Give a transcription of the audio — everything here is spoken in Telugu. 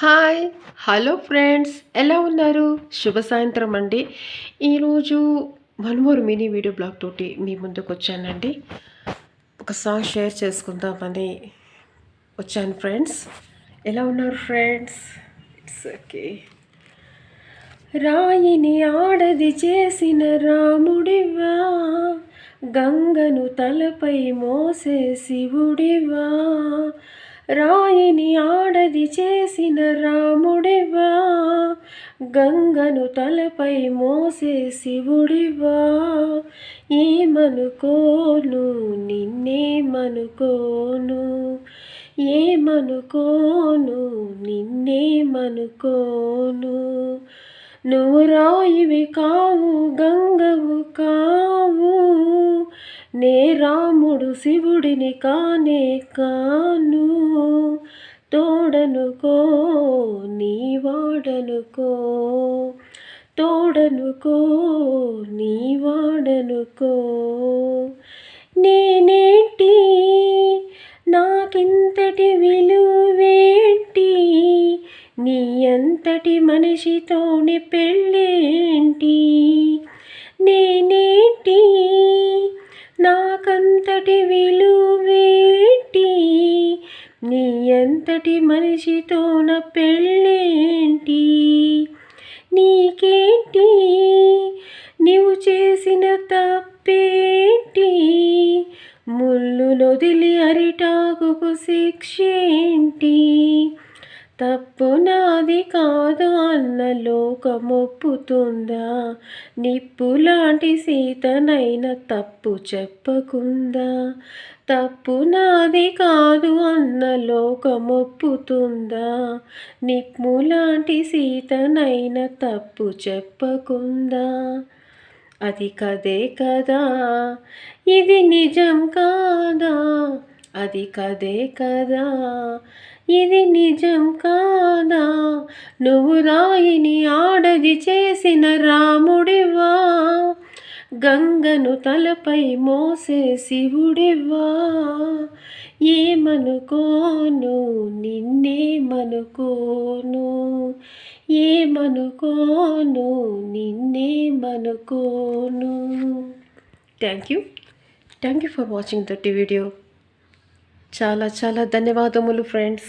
హాయ్ హలో ఫ్రెండ్స్ ఎలా ఉన్నారు? శుభ సాయంత్రం అండి. ఈరోజు one more mini video blog తోటి మీ ముందుకు వచ్చానండి. ఒక సాంగ్ షేర్ చేసుకుందామని వచ్చాను ఫ్రెండ్స్. ఎలా ఉన్నారు ఫ్రెండ్స్? ఇట్స్ ఓకే రాయిని ఆడది చేసిన రాముడివా? గంగను తలపై మోసే శివుడివా రాయిని ఆడది చేసిన రాముడివా? గంగను తలపై మోసే శివుడివా? ఏమనుకోను నిన్నేమనుకోను? ఏమనుకోను నిన్నేమనుకోను? నువ్వు రాయివి కావు గంగవు కావు. నే శివుడిని కానే కాను తోడనుకో నీ వాడనుకో. తోడనుకో నీ వాడనుకో. నేనేంటి? నాకింతటి విలువేంటి? నీ అంతటి మనిషితోని పెళ్ళేంటి? నేనేంటి? అంతటి విలువేంటి నీ ఎంతటి మనిషితో నా పెళ్ళేంటి? నీకేంటి? నీవు చేసిన తప్పేంటి? ముళ్ళు నొదిలి అరిటాకు శిక్షేంటి? తప్పు నాది కాదు అన్న లోకమొప్పుతుందా? నిప్పు లాంటి సీతనైన తప్పు చెప్పకుందా? తప్పు నాది కాదు అన్న లోకమొప్పుతుందా? నిప్పు లాంటి సీతనైన తప్పు చెప్పకుందా? అది కదే కదా? ఇది నిజం కాదా? అది కదే కదా? ఇది నిజం కాదా? నువ్వు రాయిని ఆడది చేసిన రాముడివా? గంగను తలపై మోసే శివుడివా? ఏమనుకోను? నిన్నేమనుకోను? ఏమనుకోను? నిన్నేమనుకోను? Thank you thank you for watching that video చాలా చాలా ధన్యవాదములు ఫ్రెండ్స్